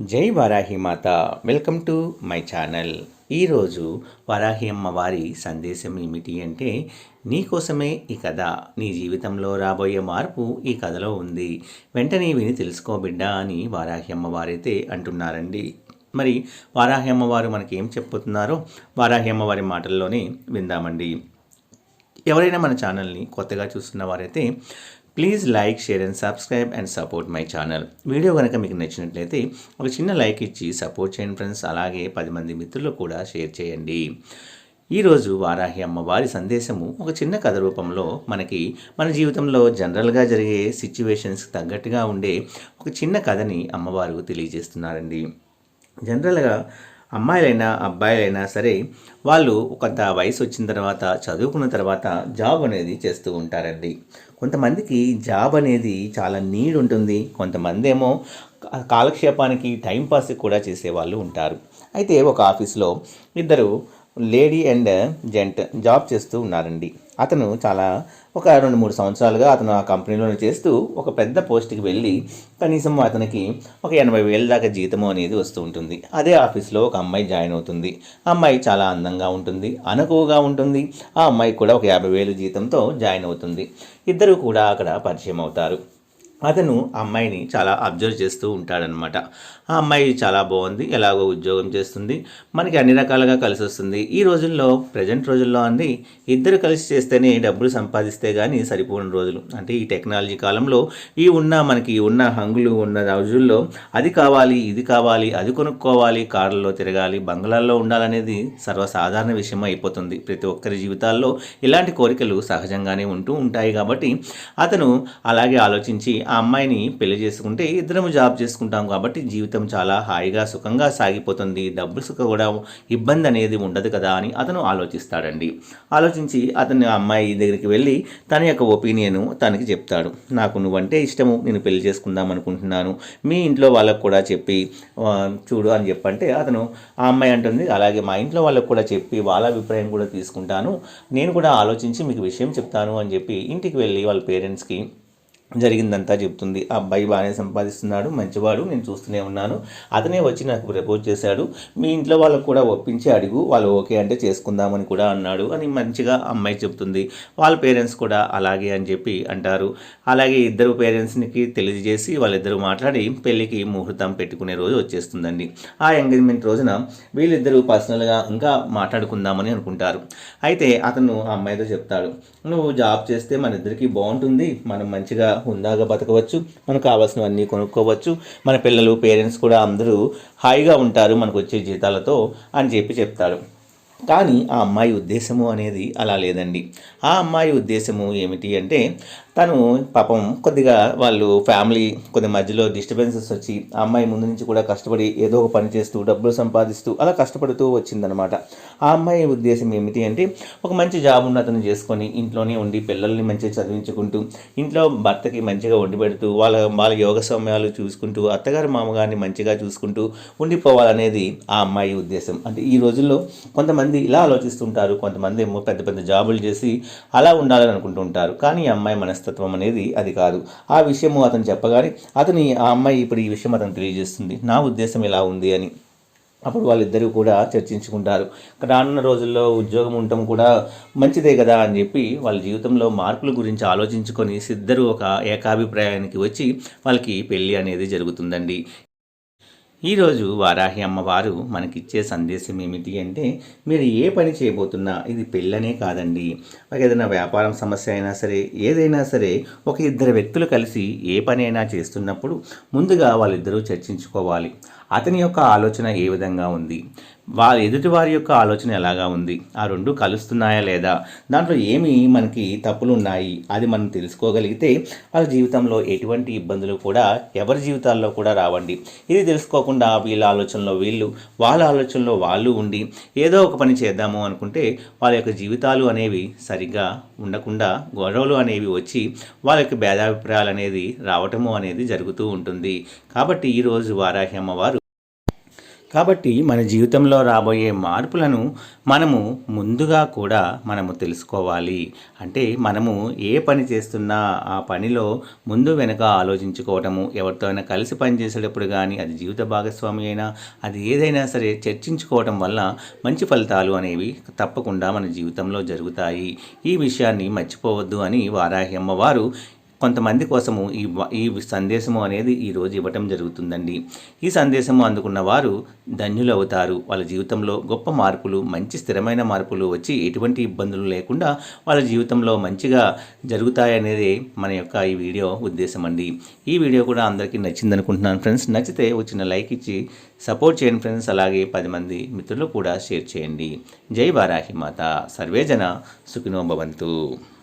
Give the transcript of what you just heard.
జై వారాహి మాత. Welcome to my channel. ఈరోజు వారాహి అమ్మవారి సందేశం ఏమిటి అంటే నీకోసమే ఈ కథ. నీ జీవితంలో రాబోయే మార్పు ఈ కథలో ఉంది. వెంటనే విని తెలుసుకో బిడ్డ అని వారాహి అమ్మవారైతే అంటున్నారండి. మరి వారాహి అమ్మవారు మనకి ఏం చెప్పుతున్నారో వారాహి అమ్మవారి మాటల్లోనే విందామండి. ఎవరైనా మన ఛానల్ని కొత్తగా చూస్తున్న వారైతే please like share and subscribe and support my channel video కనుక మీకు నచ్చినట్లయితే ఒక చిన్న లైక్ ఇచ్చి సపోర్ట్ చేయండి ఫ్రెండ్స్ అలాగే పది మంది మిత్రులు కూడా షేర్ చేయండి. ఈరోజు వారాహి అమ్మవారి సందేశము ఒక చిన్న కథ రూపంలో మనకి మన జీవితంలో జనరల్గా జరిగే సిచ్యువేషన్స్కి తగ్గట్టుగా ఉండే ఒక చిన్న కథని అమ్మవారు తెలియజేస్తున్నారండి. జనరల్గా అమ్మాయిలైనా అబ్బాయిలైనా సరే వాళ్ళు కొంత వయసు వచ్చిన తర్వాత చదువుకున్న తర్వాత జాబ్ అనేది చేస్తూ ఉంటారండి. కొంతమందికి జాబ్ అనేది చాలా నీడ్ ఉంటుంది. కొంతమంది ఏమో కాలక్షేపానికి టైంపాస్కి కూడా చేసేవాళ్ళు ఉంటారు. అయితే ఒక ఆఫీస్లో ఇద్దరు లేడీ అండ్ జెంట్ జాబ్ చేస్తూ ఉన్నారండి. అతను చాలా ఒక రెండు మూడు సంవత్సరాలుగా అతను ఆ కంపెనీలోనే చేస్తూ ఒక పెద్ద పోస్ట్కి వెళ్ళి కనీసం అతనికి ఒక ఎనభై వేల దాకా జీతము అనేది వస్తూ ఉంటుంది. అదే ఆఫీస్లో ఒక అమ్మాయి జాయిన్ అవుతుంది. అమ్మాయి చాలా అందంగా ఉంటుంది అనుకువగా ఉంటుంది. ఆ అమ్మాయి కూడా ఒక యాభై వేలు జీతంతో జాయిన్ అవుతుంది. ఇద్దరు కూడా అక్కడ పరిచయం అవుతారు. అతను అమ్మాయిని చాలా అబ్జర్వ్ చేస్తూ ఉంటాడనమాట ఆ అమ్మాయి చాలా బాగుంది ఎలాగో ఉద్యోగం చేస్తుంది మనకి అన్ని రకాలుగా కలిసి వస్తుంది. ఈ రోజుల్లో ప్రజెంట్ రోజుల్లో అండి ఇద్దరు కలిసి చేస్తేనే డబ్బులు సంపాదిస్తే కానీ సరిపోని రోజులు. అంటే ఈ టెక్నాలజీ కాలంలో ఈ ఉన్న మనకి ఉన్న హంగులు ఉన్న రోజుల్లో అది కావాలి ఇది కావాలి అది కొనుక్కోవాలి కార్లలో తిరగాలి బంగ్లాల్లో ఉండాలనేది సర్వసాధారణ విషయం అయిపోతుంది. ప్రతి ఒక్కరి జీవితాల్లో ఇలాంటి కోరికలు సహజంగానే ఉంటూ ఉంటాయి కాబట్టి అతను అలాగే ఆలోచించి ఆ అమ్మాయిని పెళ్ళి చేసుకుంటే ఇద్దరము జాబ్ చేసుకుంటాం కాబట్టి జీవితం చాలా హాయిగా సుఖంగా సాగిపోతుంది. డబ్బులు సుఖ కూడా ఇబ్బంది అనేది ఉండదు కదా అని అతను ఆలోచిస్తాడండి. ఆలోచించి అతను అమ్మాయి దగ్గరికి వెళ్ళి తన యొక్క ఒపీనియన్ తనకి చెప్తాడు. నాకు నువ్వంటే ఇష్టము నేను పెళ్ళి చేసుకుందాం అనుకుంటున్నాను. మీ ఇంట్లో వాళ్ళకు కూడా చెప్పి చూడు అని చెప్పంటే అతను ఆ అమ్మాయి అంటుంది అలాగే మా ఇంట్లో వాళ్ళకు కూడా చెప్పి వాళ్ళ అభిప్రాయం కూడా తీసుకుంటాను. నేను కూడా ఆలోచించి మీకు విషయం చెప్తాను అని చెప్పి ఇంటికి వెళ్ళి వాళ్ళ పేరెంట్స్కి జరిగిందంతా చెప్తుంది. ఆ అబ్బాయి బాగానే సంపాదిస్తున్నాడు మంచివాడు నేను చూస్తూనే ఉన్నాను. అతనే వచ్చి నాకు ప్రపోజ్ చేశాడు. మీ ఇంట్లో వాళ్ళకు కూడా ఒప్పించి అడుగు వాళ్ళు ఓకే అంటే చేసుకుందామని కూడా అన్నాడు అని మంచిగా అమ్మాయి చెప్తుంది. వాళ్ళ పేరెంట్స్ కూడా అలాగే అని చెప్పి అంటారు. అలాగే ఇద్దరు పేరెంట్స్కి తెలియజేసి వాళ్ళిద్దరూ మాట్లాడి పెళ్ళికి ముహూర్తం పెట్టుకునే రోజు వచ్చేస్తుందండి. ఆ ఎంగేజ్మెంట్ రోజున వీళ్ళిద్దరూ పర్సనల్గా ఇంకా మాట్లాడుకుందామని అనుకుంటారు. అయితే అతను ఆ అమ్మాయితో చెప్తాడు. నువ్వు జాబ్ చేస్తే మన ఇద్దరికి బాగుంటుంది. మనం మంచిగా హుందాగా బతకవచ్చు మనకు కావాల్సినవన్నీ కొనుక్కోవచ్చు. మన పిల్లలు పేరెంట్స్ కూడా అందరూ హాయిగా ఉంటారు మనకు వచ్చే జీతాలతో అని చెప్పి చెప్తాడు కానీ ఆ అమ్మాయి ఉద్దేశము అనేది అలా లేదండి. ఆ అమ్మాయి ఉద్దేశము ఏమిటి అంటే తను పాపం కొద్దిగా వాళ్ళు ఫ్యామిలీ కొద్ది మధ్యలో డిస్టర్బెన్సెస్ వచ్చి ఆ అమ్మాయి ముందు నుంచి కూడా కష్టపడి ఏదో ఒక పని చేస్తూ డబ్బులు సంపాదిస్తూ అలా కష్టపడుతూ వచ్చిందనమాట ఆ అమ్మాయి ఉద్దేశం ఏమిటి అంటే ఒక మంచి జాబ్ ఉన్న అతను చేసుకొని ఇంట్లోనే ఉండి పిల్లల్ని మంచిగా చదివించుకుంటూ ఇంట్లో భర్తకి మంచిగా వండి పెడుతూ వాళ్ళ వాళ్ళ యోగ సమయాలు చూసుకుంటూ అత్తగారి మామగారిని మంచిగా చూసుకుంటూ ఉండిపోవాలనేది ఆ అమ్మాయి ఉద్దేశం. అంటే ఈ రోజుల్లో కొంతమంది ఇలా ఆలోచిస్తుంటారు కొంతమంది ఏమో పెద్ద పెద్ద జాబులు చేసి అలా ఉండాలని అనుకుంటుంటారు. కానీ ఈ అమ్మాయి మనస్ మనస్తత్వం అనేది అది కాదు. ఆ విషయము అతను చెప్పగానే అతని ఆ అమ్మాయి ఇప్పుడు ఈ విషయం అతను తెలియజేస్తుంది. నా ఉద్దేశం ఇలా ఉంది అని. అప్పుడు వాళ్ళిద్దరూ కూడా చర్చించుకుంటారు. రానున్న రోజుల్లో ఉద్యోగం ఉండటం కూడా మంచిదే కదా అని చెప్పి వాళ్ళ జీవితంలో మార్పుల గురించి ఆలోచించుకొని ఇద్దరు ఒక ఏకాభిప్రాయానికి వచ్చి వాళ్ళకి పెళ్ళి అనేది జరుగుతుందండి. ఈరోజు వారాహి అమ్మవారు మనకిచ్చే సందేశం ఏమిటి అంటే మీరు ఏ పని చేయబోతున్నా ఇది పెళ్ళనే కాదండి. ఏదైనా వ్యాపారం సమస్య అయినా సరే ఏదైనా సరే ఒక ఇద్దరు వ్యక్తులు కలిసి ఏ పని అయినా చేస్తున్నప్పుడు ముందుగా వాళ్ళిద్దరూ చర్చించుకోవాలి. అతని యొక్క ఆలోచన ఏ విధంగా ఉంది? వారి ఎదుటివారి యొక్క ఆలోచన ఎలాగా ఉంది? ఆ రెండు కలుస్తున్నాయా లేదా? దాంట్లో ఏమి మనకి తప్పులు ఉన్నాయి అది మనం తెలుసుకోగలిగితే వాళ్ళ జీవితంలో ఎటువంటి ఇబ్బందులు కూడా ఎవరి జీవితాల్లో కూడా రావండి. ఇది తెలుసుకోకుండా వీళ్ళ ఆలోచనలో వీళ్ళు వాళ్ళ ఆలోచనలో వాళ్ళు ఉండి ఏదో ఒక పని చేద్దాము అనుకుంటే వాళ్ళ యొక్క జీవితాలు అనేవి సరిగ్గా ఉండకుండా గొడవలు అనేవి వచ్చి వాళ్ళ యొక్క భేదాభిప్రాయాలు అనేది రావటము అనేది జరుగుతూ ఉంటుంది. కాబట్టి ఈరోజు వారాహి అమ్మవారు కాబట్టి మన జీవితంలో రాబోయే మార్పులను మనము ముందుగా కూడా మనము తెలుసుకోవాలి. అంటే మనము ఏ పని చేస్తున్నా ఆ పనిలో ముందు వెనుక ఆలోచించుకోవటము ఎవరితో అయినా కలిసి పనిచేసేటప్పుడు కానీ అది జీవిత భాగస్వామి అయినా అది ఏదైనా సరే చర్చించుకోవటం వల్ల మంచి ఫలితాలు అనేవి తప్పకుండా మన జీవితంలో జరుగుతాయి. ఈ విషయాన్ని మర్చిపోవద్దు అని వారాహి అమ్మవారు కొంతమంది కోసము ఈ ఈ సందేశము అనేది ఈరోజు ఇవ్వటం జరుగుతుందండి. ఈ సందేశము అందుకున్న వారు ధన్యులు అవుతారు వాళ్ళ జీవితంలో గొప్ప మార్పులు మంచి స్థిరమైన మార్పులు వచ్చి ఎటువంటి ఇబ్బందులు లేకుండా వాళ్ళ జీవితంలో మంచిగా జరుగుతాయనేది మన యొక్క ఈ వీడియో ఉద్దేశం అండి ఈ వీడియో కూడా అందరికీ నచ్చింది అనుకుంటున్నాను ఫ్రెండ్స్. నచ్చితే వచ్చిన లైక్ ఇచ్చి సపోర్ట్ చేయండి ఫ్రెండ్స్. అలాగే పది మంది మిత్రులు కూడా షేర్ చేయండి. జై వారాహి మాత. సర్వేజన సుఖినోభవంతు